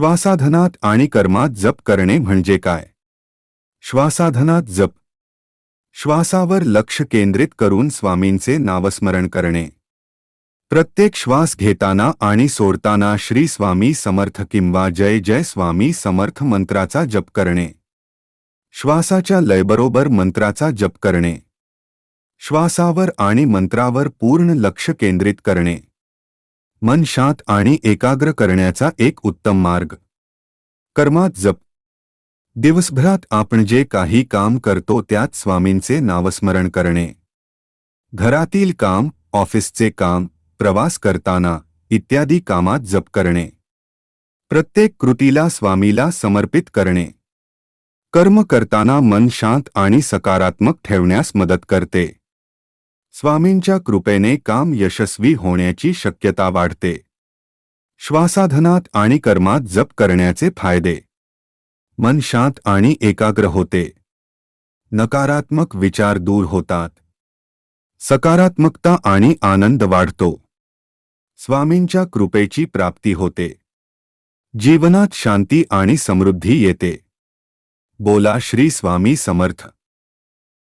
श्वासाधनात आणि कर्मात जप करणे म्हणजे काय? श्वासाधनात जप. श्वासावर लक्ष केंद्रित करून स्वामींचे नावस्मरण करणे. प्रत्येक श्वास घेताना आणि सोडताना श्री स्वामी समर्थ किंवा जय जय स्वामी समर्थ मंत्राचा जप करणे. श्वासाच्या लयबरोबर मंत्राचा जप करणे. श्वासावर आणि मंत्रावर पूर्ण लक्ष केंद्रित करणे. मन शांत आणि एकाग्र करण्याचा एक उत्तम मार्ग. कर्मात जप. दिवसभरात आपण जे काही काम करतो त्यात स्वामींचे नावस्मरण करणे. घरातील काम ऑफिसचे काम प्रवास करताना इत्यादी कामात जप करणे. प्रत्येक कृतीला स्वामीला समर्पित करणे. कर्म करताना मन शांत आणि सकारात्मक ठेवण्यास मदत करते. स्वामींच्या कृपेने काम यशस्वी होण्याची शक्यता वाढते. श्वासाधनात आणि कर्मात जप करण्याचे फायदे. मन शांत आणि एकाग्र होते. नकारात्मक विचार दूर होतात. सकारात्मकता आणि आनंद वाढतो. स्वामींच्या कृपेची प्राप्ती होते. जीवनात शांती आणि समृद्धी येते. बोला श्री स्वामी समर्थ.